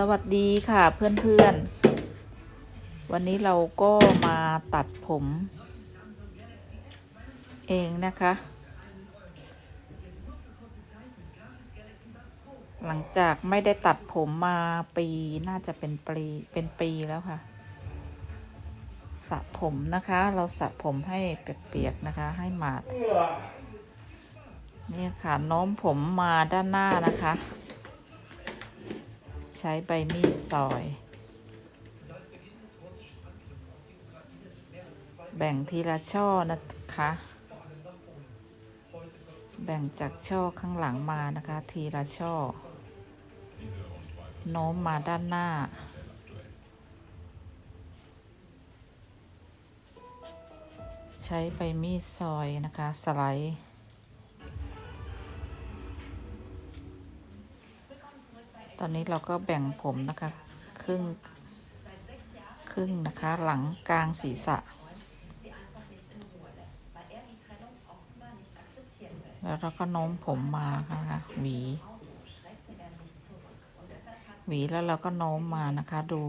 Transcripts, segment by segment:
สวัสดีค่ะเพื่อนๆ วันนี้เราก็มาตัดผม เองนะคะ หลังจากไม่ได้ตัดผมมาปีน่าจะเป็นปีเป็นปีแล้วค่ะสระผมนะคะ เราสระผมให้เปียกๆนะคะ ให้หมาดนี่ค่ะโน้มผมมาด้านหน้านะคะ ใช้ใบมีดซอย แบ่งทีละช่อนะคะ แบ่งจากช่อข้างหลังมานะคะ ทีละช่อ โน้มมาด้านหน้าใช้ใบมีดซอยนะคะ สไลด์ ตอนนี้เราก็แบ่งผมนะคะ ครึ่ง ครึ่งนะคะ หลังกลางศีรษะ แล้วเราก็โน้มผมมานะคะหวี หวีแล้วเราก็โน้มมานะคะดู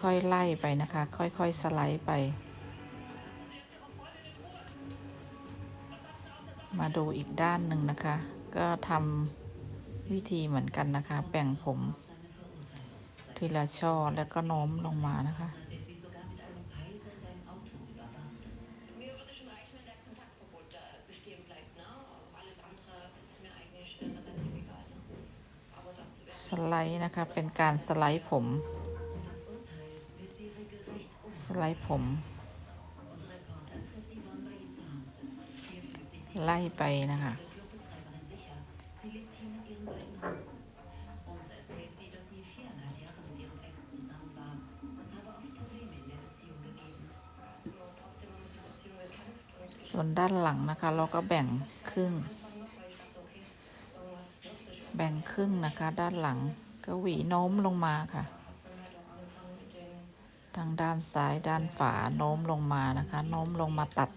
ค่อยๆไล่ไปนะคะ ค่อยๆสไลด์ไป มาดูอีกด้านหนึ่งนะคะ ก็ทำวิธีเหมือนกันนะคะ แบ่งผม ทีละช่อแล้วก็น้อมลงมานะคะ สไลด์นะคะ เป็นการสไลด์ผม สไลด์ผม ไล่ไปนะคะ ส่วนด้านหลังนะคะ เราก็แบ่งครึ่ง แบ่งครึ่งนะคะ ด้านหลังก็หวีโน้มลงมาค่ะทางด้านซ้ายด้านฝาโน้มลงมานะคะ โน้มลงมาตัด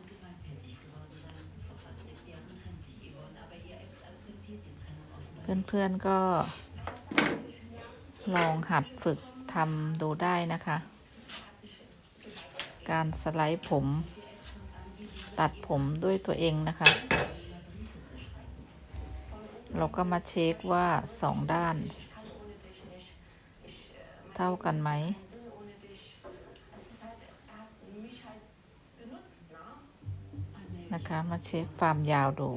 เพื่อนๆก็ลองหัดฝึกทำดูได้นะคะ การสไลด์ผม ตัดผมด้วยตัวเองนะคะ เราก็มาเช็คว่าสองด้าน เท่ากันไหมนะคะ มาเช็คความยาวดู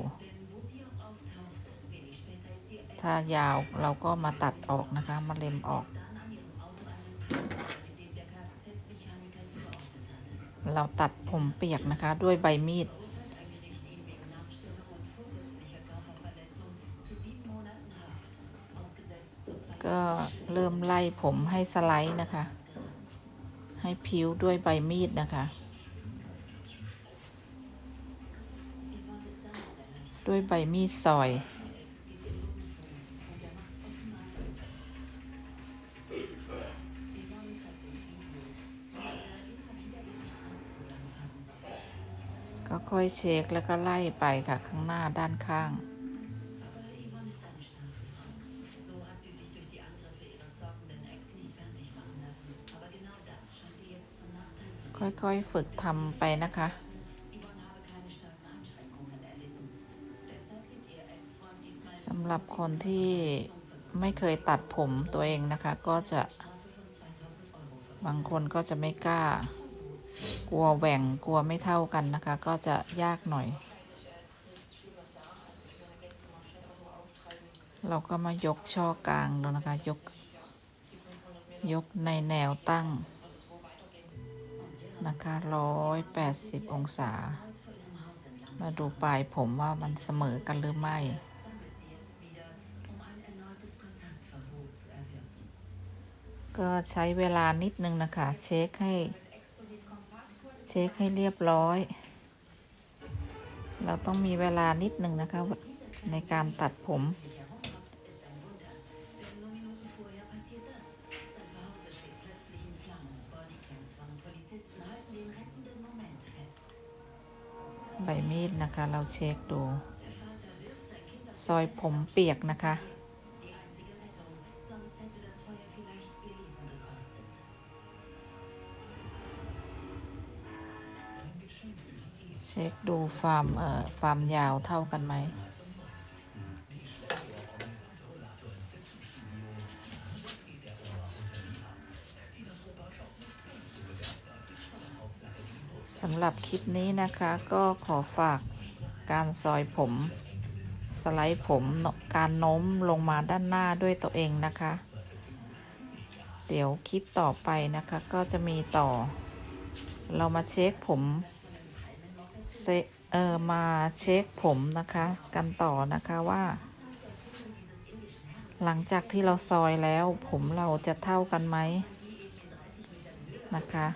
ถ้ายาวเราก็มาตัดออกนะคะ มาเล็มออก เราตัดผมเปียกนะคะ ด้วยใบมีด ก็เริ่มไล่ผมให้สไลด์นะคะ ให้พิ้วด้วยใบมีดนะคะ ด้วยใบมีดซอย อยเช็คแล้วก็ไล่ไปค่ะข้างหน้าด้านข้าง ค่อยๆ ฝึกทำไปนะคะสำหรับคนที่ไม่เคยตัดผมตัวเองนะคะ ก็จะ บางคนก็จะไม่กล้า กลัวแหว่งกลัวไม่เท่ากันนะคะ ก็จะยากหน่อย เราก็มายกช่อกลางดูนะคะ ยก ยกในแนวตั้ง นะคะร้อยแปดสิบองศา มาดูปลายผมว่ามันเสมอกันหรือไม่ก็ใช้เวลานิดนึงนะคะ เช็คให้ เช็คให้เรียบร้อย เราต้องมีเวลานิดหนึ่งนะคะ ในการตัดผมใบมีดนะคะ เราเช็คดู ซอยผมเปียกนะคะ ช็คดูความเอ่อความยาวเท่ากันไหมสำหรับคลิปนี้นะคะก็ขอฝากการซอยผม สไลด์ผมการโน้มลงมาด้านหน้าด้วยตัวเองนะคะ เดี๋ยวคลิปต่อไปนะคะก็จะมีต่อ เรามาเช็คผม เออมาเช็คผมนะคะ กันต่อนะคะว่า หลังจากที่เราซอยแล้ว ผมเราจะเท่ากันไหมนะคะ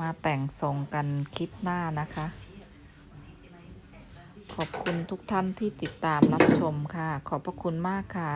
มาแต่งทรงกันคลิปหน้านะคะ ขอบคุณทุกท่านที่ติดตามรับชมค่ะ ขอบพระคุณมากค่ะ